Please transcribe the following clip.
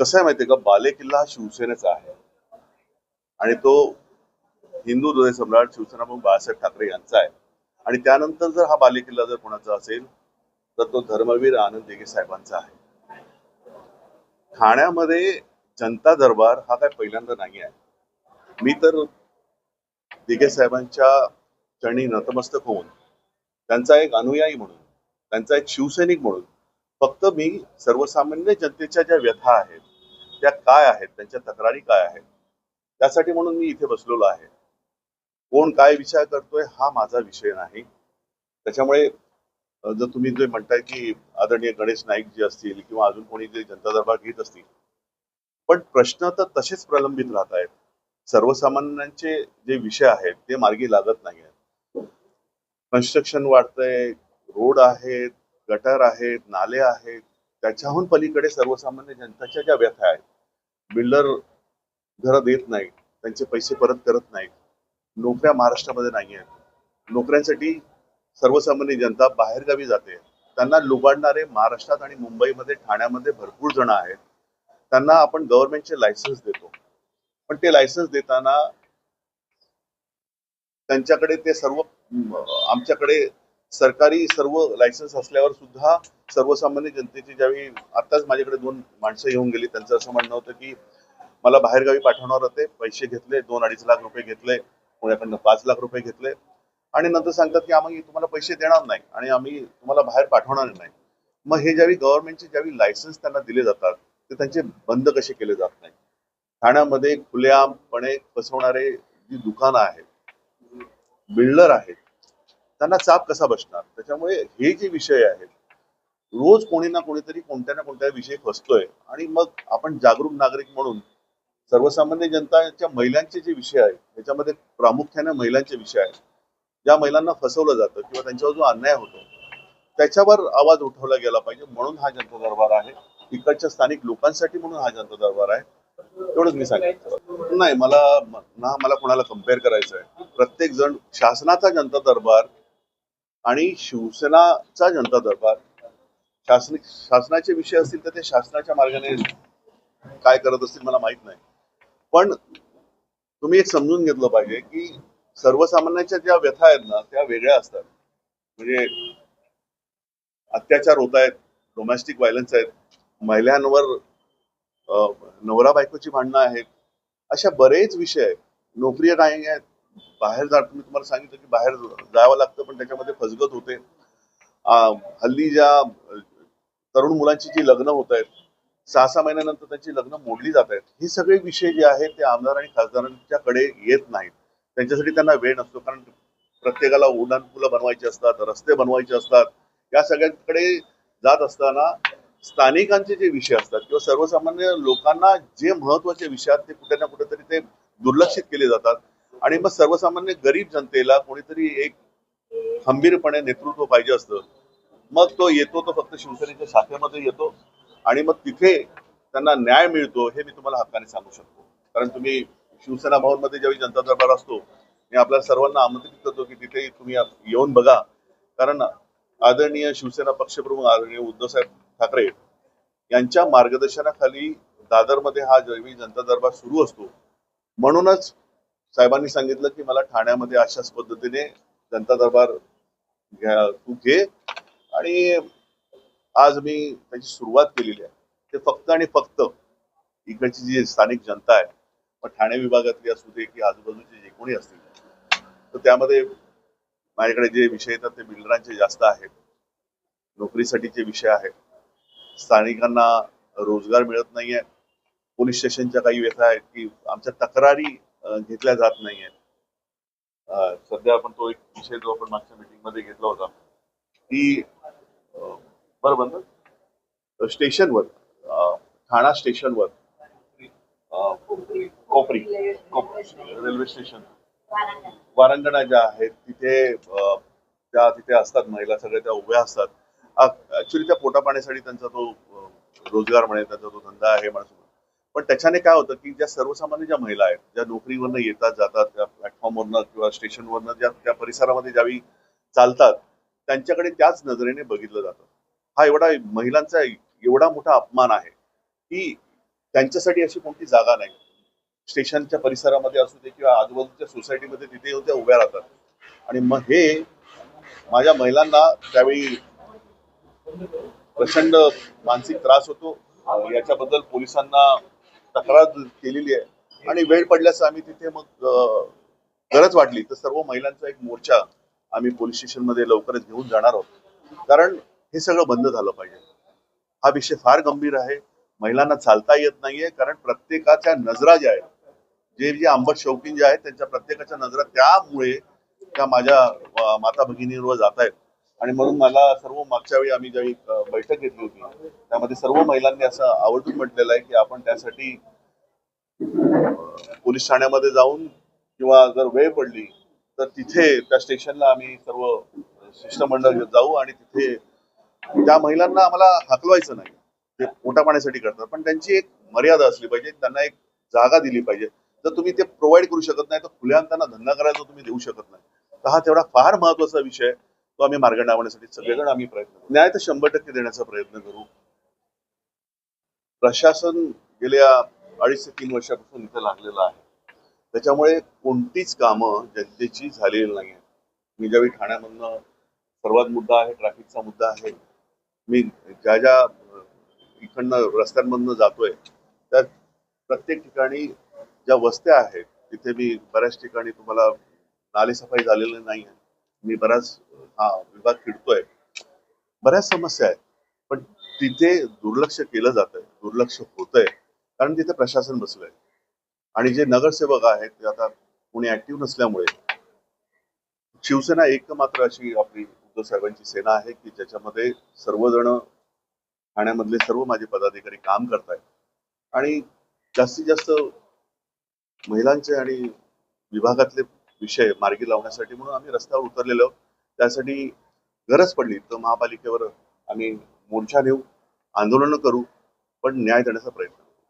कसं आहे माहितीये का? बालेकिल्ला हा शिवसेनेचा आहे. आणि तो हिंदू हृदय सम्राट शिवसेना प्रमुख बाळासाहेब ठाकरे यांचा आहे. आणि त्यानंतर जर हा बालेकिल्ला जर कोणाचा असेल तर तो धर्मवीर आनंद दिघे साहेबांचा आहे. ठाण्यामध्ये जनता दरबार हा काय पहिल्यांदा नाही आहे. मी तर दिघे साहेबांच्या चरणी नतमस्तक होऊन त्यांचा एक अनुयायी म्हणून त्यांचा एक शिवसैनिक म्हणून फक्त मी सर्वसामान्य जनतेच्या ज्या व्यथा आहेत त्या काय आहेत? त्यांच्या तक्रारी काय आहेत? त्यासाठी म्हणून मी इथे बसलेलो आहे. कोण काय विचार करतोय हा माझा विषय नाही. त्याच्यामुळे जर तुम्ही जे म्हणताय की आदरणीय गणेश नाईक जे असतील किंवा अजून कोणी जे जनता दरबार घेत असतील पण प्रश्न तर तसेच प्रलंबित राहत आहेत. सर्वसामान्यांचे जे विषय आहेत ते मार्गी लागत नाही आहेत. कन्स्ट्रक्शन वाढतंय रोड आहेत गटर आहेत नाले आहेत त्याच्याहून पलीकडे सर्वसामान्य जनताच्या ज्या व्यथा आहेत बिल्डर घरं देत नाहीत त्यांचे पैसे परत करत नाहीत नोकऱ्या महाराष्ट्रामध्ये नाही आहेत. नोकऱ्यांसाठी सर्वसामान्य जनता बाहेरगावी जाते. त्यांना लुबाडणारे महाराष्ट्रात आणि मुंबईमध्ये ठाण्यामध्ये भरपूर जण आहेत. त्यांना आपण गव्हर्नमेंटचे लायसन्स देतो. पण ते लायसन्स देताना त्यांच्याकडे ते सर्व आमच्याकडे सरकारी सर्व लायसन्स असल्यावर सुद्धा सर्वसामान्य जनतेची ज्यावेळी आताच माझ्याकडे दोन माणसं येऊन गेली त्यांचं असं म्हणणं होतं की मला बाहेरगावी पाठवणार होते पैसे घेतले दोन अडीच लाख रुपये घेतले पुण्याकडनं पाच लाख रुपये घेतले. आणि नंतर सांगतात की आम्ही तुम्हाला पैसे देणार नाही आणि आम्ही तुम्हाला बाहेर पाठवणार नाही. मग हे ज्यावेळी गव्हर्नमेंटचे ज्यावेळी लायसन्स त्यांना दिले जातात ते त्यांचे बंद कसे केले जात नाही? ठाण्यामध्ये खुलेआमपणे फसवणारे जी दुकानं आहेत बिल्डर आहेत त्यांना चाप कसा बसणार? त्याच्यामुळे हे जे विषय आहेत रोज कोणी ना कोणीतरी कोणत्या ना कोणत्या विषयी फसतोय. आणि मग आपण जागरूक नागरिक म्हणून सर्वसामान्य जनताच्या महिलांचे जे विषय आहेत त्याच्यामध्ये प्रामुख्याने महिलांचे विषय आहेत. ज्या महिलांना फसवलं जातं किंवा त्यांच्यावर जो अन्याय होतो त्याच्यावर आवाज उठवला गेला पाहिजे. म्हणून हा जनता दरबार आहे. इकडच्या स्थानिक लोकांसाठी म्हणून हा जनता दरबार आहे. एवढंच मी सांगितलं नाही मला ना मला कोणाला कंपेअर करायचं आहे प्रत्येक जण शासनाचा जनता दरबार आणि शिवसेनाचा जनता दरबार शासन शासनाचे विषय असतील तर ते शासनाच्या मार्गाने काय करत असतील मला माहीत नाही. पण तुम्ही एक समजून घेतलं पाहिजे की सर्वसामान्यांच्या ज्या व्यथा आहेत ना त्या वेगळ्या असतात. म्हणजे अत्याचार होत आहेत डोमेस्टिक व्हायलन्स आहेत महिलांवर अ, नवरा बायकोची भांडणं आहेत अशा बरेच विषय आहेत. नोकरी नाही आहेत बाहेर जा मी तुम्हाला सांगितलं की बाहेर जावं लागतं पण त्याच्यामध्ये फसगत होते. हल्ली ज्या तरुण मुलांची जी लग्न होत आहेत सहा सहा महिन्यानंतर त्यांची लग्न मोडली जात आहेत. हे सगळे विषय जे आहेत ते आमदार आणि खासदारांच्याकडे येत नाहीत. त्यांच्यासाठी त्यांना वेळ नसतो कारण प्रत्येकाला उड्डाणपुलं बनवायची असतात रस्ते बनवायचे असतात. या सगळ्यांकडे जात असताना स्थानिकांचे जे विषय असतात किंवा सर्वसामान्य लोकांना जे महत्त्वाचे विषय आहेत ते कुठे ना कुठेतरी ते दुर्लक्षित केले जातात. आणि मग सर्वसामान्य गरीब जनतेला कोणीतरी एक खंबीरपणे नेतृत्व पाहिजे असतं. मग तो येतो तो फक्त शिवसेनेच्या शाखेमध्ये येतो आणि मग तिथे त्यांना न्याय मिळतो हे मी तुम्हाला हक्काने सांगू शकतो. कारण तुम्ही शिवसेना भवनमध्ये ज्यावेळी जनता दरबार असतो मी आपल्या सर्वांना आमंत्रित करतो की तिथे तुम्ही येऊन बघा. कारण आदरणीय शिवसेना पक्षप्रमुख आदरणीय उद्धवसाहेब ठाकरे यांच्या मार्गदर्शनाखाली दादरमध्ये हा ज्यावेळी जनता दरबार सुरू असतो म्हणूनच साहेबांनी सांगितलं की मला ठाण्यामध्ये अशाच पद्धतीने जनता दरबार घ्या- तू घे. आणि आज मी त्याची सुरुवात केलेली आहे. ते फक्त आणि फक्त इकडची जी स्थानिक जनता आहे मग ठाणे विभागातली असू दे की आजूबाजूचे जे कोणी असतील तर त्यामध्ये माझ्याकडे जे विषय येतात ते बिल्डरांचे जास्त आहेत. नोकरीसाठीचे विषय आहेत. स्थानिकांना रोजगार मिळत नाहीये. पोलीस स्टेशनच्या काही व्यथा आहेत की आमच्या तक्रारी घेतल्या जात नाहीयेत. आहेत सध्या आपण तो एक विषय जो आपण मागच्या मीटिंगमध्ये घेतला होता की बरोबर स्टेशनवर ठाणा स्टेशनवर कोपरी रेल्वे स्टेशन वारंगणा ज्या आहेत तिथे ज्या त्या तिथे असतात महिला सगळ्या त्या उभ्या असतात. ऍक्च्युली त्या पोटा पाण्यासाठी त्यांचा तो रोजगार म्हणे त्यांचा तो धंदा आहे म्हणा पण त्याच्याने काय होतं की ज्या सर्वसामान्य ज्या महिला आहेत ज्या नोकरीवरनं येतात जातात त्या प्लॅटफॉर्मवरनं किंवा स्टेशनवरनं ज्या त्या परिसरामध्ये ज्यावेळी चालतात त्यांच्याकडे त्याच नजरेने बघितलं जातं. हा एवढा महिलांचा एवढा मोठा अपमान आहे की त्यांच्यासाठी अशी कोणती जागा नाही. स्टेशनच्या परिसरामध्ये असू दे किंवा आजूबाजूच्या सोसायटीमध्ये तिथे येऊन त्या उभ्या राहतात. आणि मग हे माझ्या महिलांना त्यावेळी प्रचंड मानसिक त्रास होतो. याच्याबद्दल पोलिसांना तक्रार केलेली आहे. आणि वेळ पडल्यास आम्ही तिथे मग गरज वाटली तर सर्व महिलांचा एक मोर्चा आम्ही पोलीस स्टेशनमध्ये लवकरच घेऊन जाणार आहोत. कारण हे सगळं बंद झालं पाहिजे. हा विषय फार गंभीर आहे. महिलांना चालता येत नाहीये. कारण प्रत्येकाच्या नजरा ज्या आहेत जे जे आंबट शौकीन जे आहेत त्यांच्या प्रत्येकाच्या नजरा त्यामुळे त्या माझ्या माता भगिनींवर जात आहेत. आणि म्हणून मला सर्व मागच्या वेळी आम्ही ज्यावेळी बैठक घेतली होती त्यामध्ये सर्व महिलांनी असं आवर्जून म्हटलेलं आहे की आपण त्यासाठी पोलीस ठाण्यामध्ये जाऊन किंवा जर वेळ पडली तर तिथे त्या स्टेशनला आम्ही सर्व शिष्टमंडळ जाऊ आणि तिथे त्या महिलांना आम्हाला हाकलवायचं नाही. ते पोटा पाण्यासाठी करतात. पण त्यांची एक मर्यादा असली पाहिजे त्यांना एक जागा दिली पाहिजे. जर तुम्ही ते प्रोव्हाइड करू शकत नाही तर खुल्या त्यांना धंदा करायचा तुम्ही देऊ शकत नाही. तर हा तेवढा फार महत्त्वाचा विषय आहे. तो आम्ही मार्ग लावण्यासाठी सगळेजण आम्ही प्रयत्न न्याय तर शंभर टक्के देण्याचा प्रयत्न करू. प्रशासन गेल्या अडीच ते तीन वर्षापासून इथे लागलेलं आहे. त्याच्यामुळे कोणतीच कामं जनतेची झालेली नाही आहेत. मी ज्यावेळी ठाण्यामधनं सर्वात मुद्दा आहे ट्रॅफिकचा मुद्दा आहे मी ज्या ज्या इकडनं रस्त्यांमधनं जातोय त्या प्रत्येक ठिकाणी ज्या वस्त्या आहेत तिथे मी बऱ्याच ठिकाणी तुम्हाला नालेसफाई झालेली नाही आहे. मी बराच हा विभाग फिरतोय. बऱ्याच समस्या आहेत पण तिथे दुर्लक्ष केलं जात आहे दुर्लक्ष होतंय कारण तिथे प्रशासन बसलंय. आणि जे नगरसेवक आहेत ते आता कोणी ऍक्टिव्ह नसल्यामुळे शिवसेना एक मात्र अशी आपली उद्धव साहेबांची सेना आहे की ज्याच्यामध्ये सर्वजण ठाण्यामधले सर्व माझे पदाधिकारी काम करतायत. आणि जास्तीत जास्त महिलांचे आणि विभागातले विषय मार्गी लावण्यासाठी म्हणून आम्ही रस्त्यावर उतरलेलो त्यासाठी गरज पडली. तर महापालिकेवर आम्ही मोर्चा नेऊ आंदोलन करू पण न्याय देण्याचा प्रयत्न